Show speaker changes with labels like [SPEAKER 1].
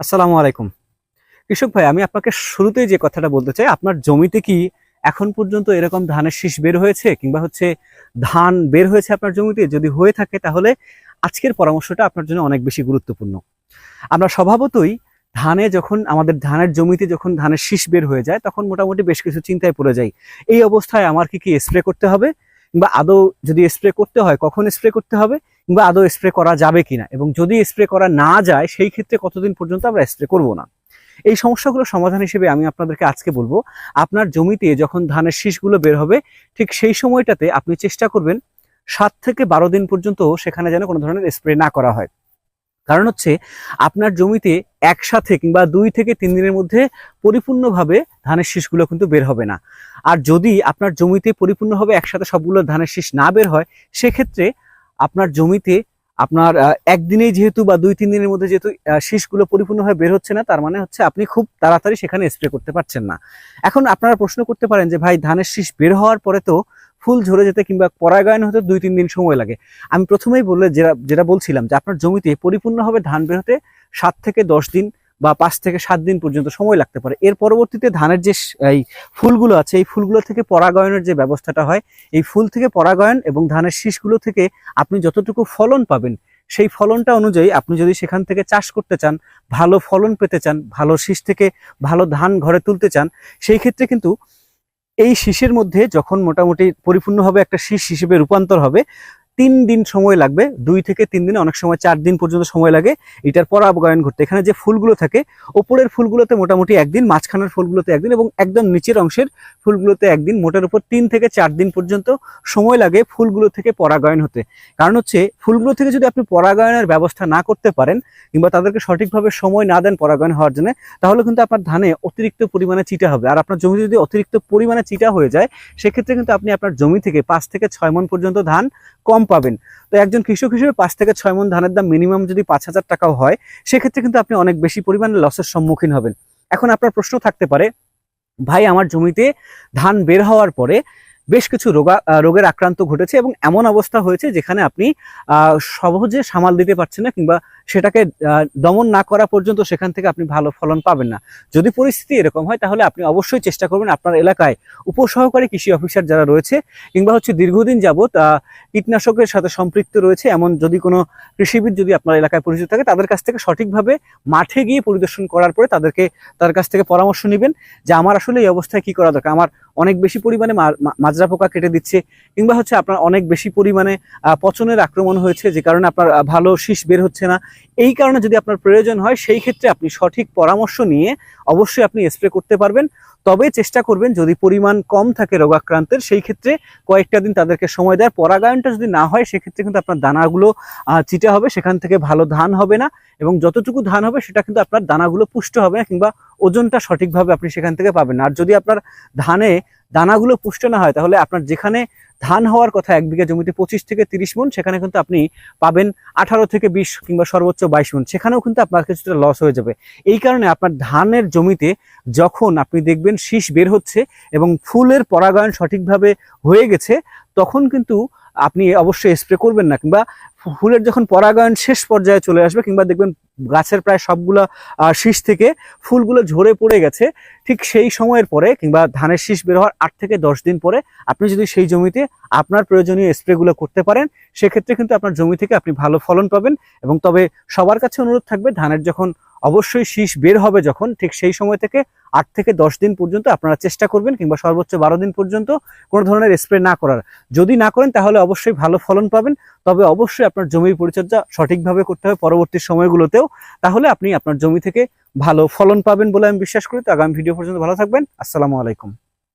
[SPEAKER 1] আসসালামু আলাইকুম। কৃষক ভাই, আমি আপনাকে শুরুতেই যে কথাটা বলতে চাই, আপনার জমিতে কি এখন পর্যন্ত এরকম ধানের শীষ বের হয়েছে কিংবা হচ্ছে ধান বের হয়েছে আপনার জমিতে? যদি হয়ে থাকে তাহলে আজকের পরামর্শটা আপনার জন্য অনেক বেশি গুরুত্বপূর্ণ। আমরা স্বভাবতই ধানে যখন আমাদের ধানের জমিতে যখন ধানের শীষ বের হয়ে যায়, তখন মোটামুটি বেশ কিছু চিন্তায় পড়ে যাই। এই অবস্থায় আমার কি কি স্প্রে করতে হবে? কিংবা আদৌ যদি স্প্রে করতে হয়, কখন স্প্রে করতে হবে? কিংবা আদৌ স্প্রে করা যাবে কিনা? এবং যদি স্প্রে করা না যায়, সেই ক্ষেত্রে কতদিন পর্যন্ত আমরা স্প্রে করব না? এই সমস্যাগুলো সমাধান হিসেবে আমি আপনাদেরকে আজকে বলব, আপনার জমিতে যখন ধানের শীষগুলো বের হবে, ঠিক সেই সময়টাতে আপনি চেষ্টা করবেন সাত থেকে বারো দিন পর্যন্ত সেখানে যেন কোনো ধরনের স্প্রে না করা হয়। কারণ হচ্ছে, আপনার জমিতে একসাথে কিংবা দুই থেকে তিন দিনের মধ্যে পরিপূর্ণভাবে ধানের শীষগুলো কিন্তু বের হবে না। আর যদি আপনার জমিতে পরিপূর্ণভাবে একসাথে সবগুলো ধানের শীষ না বের হয়, সেক্ষেত্রে আপনার জমিতে আপনার একদিনেই যেহেতু বা দুই, তিন দিনের মধ্যে যেহেতু শীষগুলো পরিপূর্ণভাবে বের হচ্ছে না, তার মানে হচ্ছে আপনি খুব তাড়াতাড়ি সেখানে স্প্রে করতে পারছেন না। এখন আপনারা প্রশ্ন করতে পারেন যে, ভাই, ধানের শীষ বের হওয়ার পরে তো ফুল ঝরে যেতে কিংবা পরাগায়ন হতে দুই, তিন দিন সময় লাগে। আমি প্রথমেই বললে যেটা যেটা বলছিলাম যে, আপনার জমিতে পরিপূর্ণভাবে ধান বের হতে সাত থেকে দশ দিন বা পাঁচ থেকে সাত দিন পর্যন্ত সময় লাগতে পারে। এর পরবর্তীতে ধানের যে এই ফুলগুলো আছে, এই ফুলগুলো থেকে পরাগায়নের যে ব্যবস্থাটা হয়, এই ফুল থেকে পরাগায়ন এবং ধানের শীষগুলো থেকে আপনি যতটুকু ফলন পাবেন, সেই ফলনটা অনুযায়ী আপনি যদি সেখান থেকে চাষ করতে চান, ভালো ফলন পেতে চান, ভালো শীষ থেকে ভালো ধান ঘরে তুলতে চান, সেই ক্ষেত্রে কিন্তু এই শীষের মধ্যে যখন মোটামুটি পরিপূর্ণভাবে একটা শীষ হিসেবে রূপান্তর হবে তিন দিন সময় লাগবে, দুই থেকে তিন দিন, অনেক সময় চার দিন পর্যন্ত সময় লাগে, এটার পরাগায়ন করতে। এখানে যে ফুলগুলো থাকে, ওপরের ফুলগুলোতে মোটামুটি একদিন, মাঝখানের ফুলগুলোতে একদিন এবং একদম নিচের অংশের ফুলগুলোতে একদিন, মোটার উপর তিন থেকে চার দিন পর্যন্ত সময় লাগে ফুলগুলো থেকে পরাগায়ন হতে। কারণ হচ্ছে, ফুলগুলো থেকে যদি আপনি পরাগায়নের ব্যবস্থা না করতে পারেন কিংবা তাদেরকে সঠিকভাবে সময় না দেন পরাগায়ন হওয়ার জন্য, তাহলে কিন্তু আপনার ধানে অতিরিক্ত পরিমাণে চিটা হবে। আর আপনার জমি যদি অতিরিক্ত পরিমাণে চিটা হয়ে যায়, সেক্ষেত্রে কিন্তু আপনি আপনার জমি থেকে পাঁচ থেকে ছয় মন পর্যন্ত ধান কম পাবেন। তো একজন কৃষক হিসেবে পাঁচ থেকে ছয় মন ধানের দাম মিনিমাম যদি পাঁচ হাজার টাকাও হয়, সেক্ষেত্রে কিন্তু আপনি অনেক বেশি পরিমাণে লসের সম্মুখীন হবেন। এখন আপনার প্রশ্ন থাকতে পারে, ভাই, আমার জমিতে ধান বের হওয়ার পরে বেশ কিছু রোগা রোগের আক্রান্ত ঘটেছে এবং এমন অবস্থা হয়েছে যেখানে আপনি সহজে সামাল দিতে পারছেন না কিংবা সেটাকে দমন না করা পর্যন্ত সেখান থেকে আপনি ভালো ফলন পাবেন না। যদি পরিস্থিতি এরকম হয় তাহলে আপনি অবশ্যই চেষ্টা করবেন আপনার এলাকায় উপসহকারী কৃষি অফিসার যারা রয়েছে কিংবা হচ্ছে দীর্ঘদিন যাবৎ কীটনাশকের সাথে সম্পৃক্ত রয়েছে এমন যদি কোনো কৃষিবিদ যদি আপনার এলাকায় পরিচিত থাকে তাদের কাছ থেকে সঠিকভাবে মাঠে গিয়ে পরিদর্শন করার পরে তাদেরকে তার কাছ থেকে পরামর্শ নেবেন যে আমার আসলে এই অবস্থায় কি করা দরকার। আমার অনেক বেশি পরিমাণে মাজরা পোকা কেটে দিচ্ছে কিংবা হচ্ছে আপনার অনেক বেশি পরিমাণে পচনের আক্রমণ হয়েছে যে কারণে আপনার ভালো শীষ বের হচ্ছে না। এই কারণে যদি আপনার প্রয়োজন হয় সেই ক্ষেত্রে আপনি সঠিক পরামর্শ নিয়ে অবশ্যই আপনি স্প্রে করতে পারবেন। তবে চেষ্টা করবেন যদি পরিমাণ কম থাকে রোগাক্রান্তের সেই ক্ষেত্রে কয়েকটা দিন তাদেরকে সময় দেওয়ার। পরাগায়নটা যদি না হয় সেক্ষেত্রে কিন্তু আপনার দানাগুলো চিটে হবে, সেখান থেকে ভালো ধান হবে না এবং যতটুকু ধান হবে সেটা কিন্তু আপনার দানাগুলো পুষ্ট হবে না কিংবা ওজনটা সঠিকভাবে আপনি সেখান থেকে পাবেন। আর যদি আপনার ধানে দানাগুলো পুষ্ট না হয়, তাহলে আপনার যেখানে ধান হওয়ার কথা, এক বিঘা জমিতে পঁচিশ থেকে তিরিশ মন, সেখানে কিন্তু আপনি পাবেন আঠারো থেকে বিশ কিংবা সর্বোচ্চ বাইশ মন। সেখানেও কিন্তু আপনার কিছুটা লস হয়ে যাবে। এই কারণে আপনার ধানের জমিতে যখন আপনি দেখবেন শীষ বের হচ্ছে এবং ফুলের পরাগায়ন সঠিকভাবে হয়ে গেছে, তখন কিন্তু আপনি অবশ্যই স্প্রে করবেন না কিংবা ফুলের যখন পরাগায়ন শেষ পর্যায়ে চলে আসবে কিংবা দেখবেন গাছের প্রায় সবগুলা শীষ থেকে ফুলগুলো ঝরে পড়ে গেছে, ঠিক সেই সময়ের পরে কিংবা ধানের শীষ বের হওয়ার আট থেকে দশ দিন পরে আপনি যদি সেই জমিতে আপনার প্রয়োজনীয় স্প্রেগুলো করতে পারেন, সেক্ষেত্রে কিন্তু আপনার জমি থেকে আপনি ভালো ফলন পাবেন এবং তবে সবার কাছে অনুরোধ থাকবে ধানের যখন অবশ্যই শীষ বের হবে যখন, ঠিক সেই সময় থেকে আট থেকে দশ দিন পর্যন্ত আপনারা চেষ্টা করবেন কিংবা সর্বোচ্চ বারো দিন পর্যন্ত কোনো ধরনের স্প্রে না করার। যদি না করেন তাহলে অবশ্যই ভালো ফলন পাবেন, তবে অবশ্যই আপনার জমির পরিচর্যা সঠিকভাবে করতে হবে পরবর্তী সময়গুলোতেও, তাহলে আপনি আপনার জমি থেকে ভালো ফলন পাবেন বলে আমি বিশ্বাস করি। তো আগামী ভিডিও পর্যন্ত ভালো থাকবেন। আসসালামু আলাইকুম।